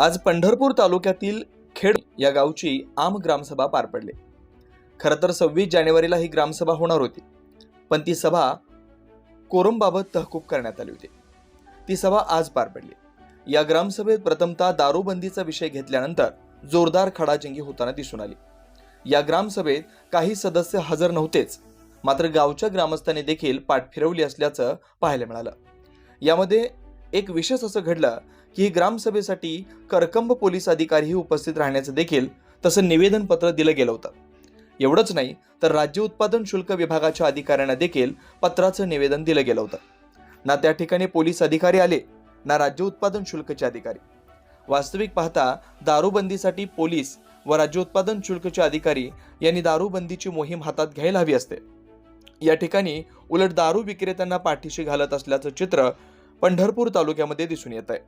आज पंढरपूर तालुक्यातील खेड या गावची आम ग्रामसभा पार पडली. खरं तर सव्वीस जानेवारीला ही ग्रामसभा होणार होती. पण ती सभा कोरमबाबत तहकूब करण्यात आली होती. ती सभा आज पार पडली. या ग्रामसभेत प्रथमतः दारूबंदीचा विषय घेतल्यानंतर जोरदार खडाजंगी होताना दिसून आली. या ग्रामसभेत काही सदस्य हजर नव्हतेच मात्र गावच्या ग्रामस्थांनी देखील पाठ फिरवली असल्याचं पाहायला मिळालं. यामध्ये एक विशेष असं घडलं की ग्रामसभेसाठी करकंब पोलीस अधिकारीही उपस्थित राहण्याचं देखील तसं निवेदन पत्र दिलं गेलं होतं. एवढंच नाही तर राज्य उत्पादन शुल्क विभागाच्या अधिकाऱ्यांना देखील पत्राचं निवेदन दिलं गेलं होतं. ना त्या ठिकाणी पोलीस अधिकारी आले ना राज्य उत्पादन शुल्कचे अधिकारी. वास्तविक पाहता दारूबंदीसाठी पोलीस व राज्य उत्पादन शुल्कचे अधिकारी यांनी दारूबंदीची मोहीम हातात घ्यायला हवी असते. या ठिकाणी उलट दारू विक्रेत्यांना पाठीशी घालत असल्याचं चित्र पंढरपूर तालुक्यामध्ये दिसून येत आहे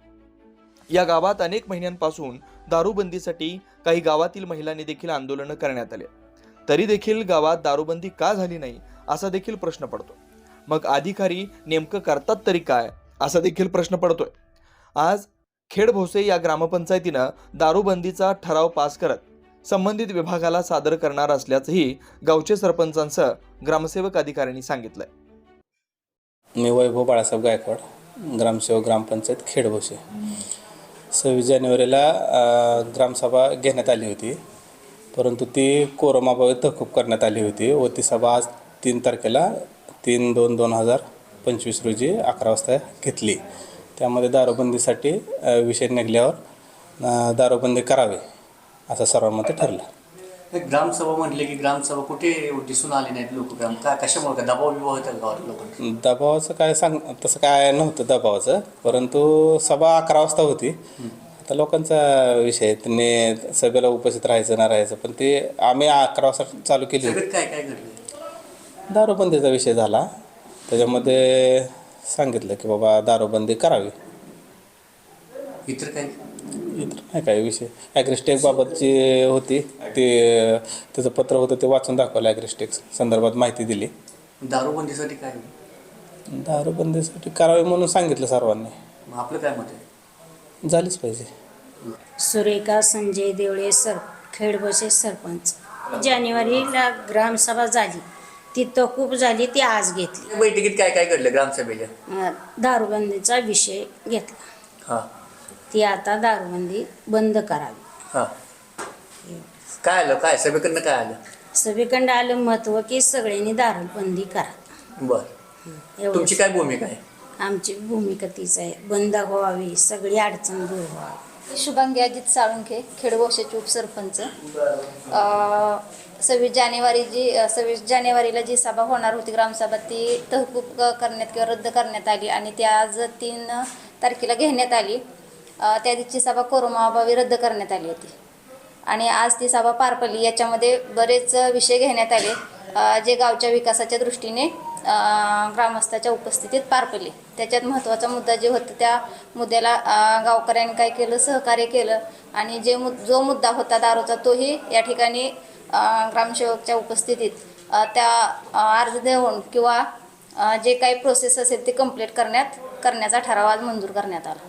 या गावात अनेक महिन्यांपासून दारूबंदीसाठी काही गावातील महिलांनी देखील आंदोलनं करण्यात आले. तरी देखील गावात दारूबंदी का झाली नाही असा देखील प्रश्न पडतो. मग अधिकारी नेमकं करतात तरी काय असा देखील प्रश्न पडतोय. आज खेड भोसे या ग्रामपंचायतीनं दारूबंदीचा ठराव पास करत संबंधित विभागाला सादर करणार असल्याचंही गावचे सरपंचांसह ग्रामसेवक अधिकाऱ्यांनी सांगितलंय. मी वैभव बाळासाहेब गायकवाड. ग्रामसेवक ग्रामपंचायत खेडभोसे सव्वीस जानेवारीला ग्रामसभा घेण्यात आली होती. परंतु ती कोरोमाबाबत तहकूब करण्यात आली होती व ती सभा आज तीन तारखेला तीन दोन दोन हजार पंचवीस रोजी अकरा वाजता घेतली. त्यामध्ये दारूबंदीसाठी विषय निघल्यावर दारूबंदी करावी असं सर्वांमध्ये ठरलं. ग्रामसभा म्हणले की ग्रामसभा कुठे दिसून आली नाहीत लोक? ग्राम काय कशामुळे? काय दबाव होता गावात दबावाचं काय सांग तसं काय नव्हतं दबावाचं परंतु सभा अकरा वाजता होती. आता लोकांचा विषय आहे. त्यांनी सभेला उपस्थित राहायचं ना राहायचं पण ते आम्ही अकरा वाजता चालू केली. सगळ्यात काय काय घडलं? दारूबंदीचा विषय झाला. त्याच्यामध्ये सांगितलं की बाबा दारूबंदी करावी. इतर काय इतर नाही काय विषय. ॲग्रिस्टेक बाबतची होती. ते त्याचं पत्र होतं ते वाचून दाखवलं ॲग्रिस्टेक संदर्भात माहिती दिली. दारूबंदीसाठी काय? दारूबंदीसाठी करावी म्हणून सांगितलं सर्वांनी. मग आपलं काय मत आहे? झालीच पाहिजे. सुरेखा संजय देवळे सर खेडबसे सरपंच. जानेवारीला ग्रामसभा झाली. ती तहकूब झाली ती आज घेतली. बैठकीत काय काय घडलं ग्रामसभेच्या अं, दारूबंदीचा विषय घेतला. हां. ती आता दारूबंदी बंद करावी. हां. काय आलं? काय? सभेकडनं काय आलं? सगळीकडं आलं महत्त्व की सगळ्यांनी दारूबंदी करा. बरं. तुमची काय भूमिका आहे? आमची भूमिका तीच आहे. बंद व्हावी. सगळी अडचण दूर व्हावी. शुभांगी अजित साळुंखे खेडबोशाचे उपसरपंच. अ, सव्वीस जानेवारी जी अ, सव्वीस जानेवारीला जी सभा होणार होती ग्रामसभा ती तहकूब क- करण्यात किंवा रद्द करण्यात आली आणि ती आज तीन तारखेला घेण्यात आली. त्या दिवशी सभा कोरोनाअभावी रद्द करण्यात आली होती. आणि आज ती सभा पार पडली याच्यामध्ये बरेच विषय घेण्यात आले. जे गावच्या विकासाच्या दृष्टीने ग्रामस्थाच्या उपस्थितीत पार पडले त्याच्यात महत्त्वाचा मुद्दा जे होता त्या मुद्द्याला गावकऱ्यांनी काय केलं? सहकार्य केलं. आणि जे मुद जो मुद्दा होता दारूचा तोही या ठिकाणी ग्रामसेवकच्या उपस्थितीत त्या अर्ज देऊन किंवा जे काही प्रोसेस असेल ते कंप्लीट करण्यात करण्याचा ठराव आज मंजूर करण्यात आला.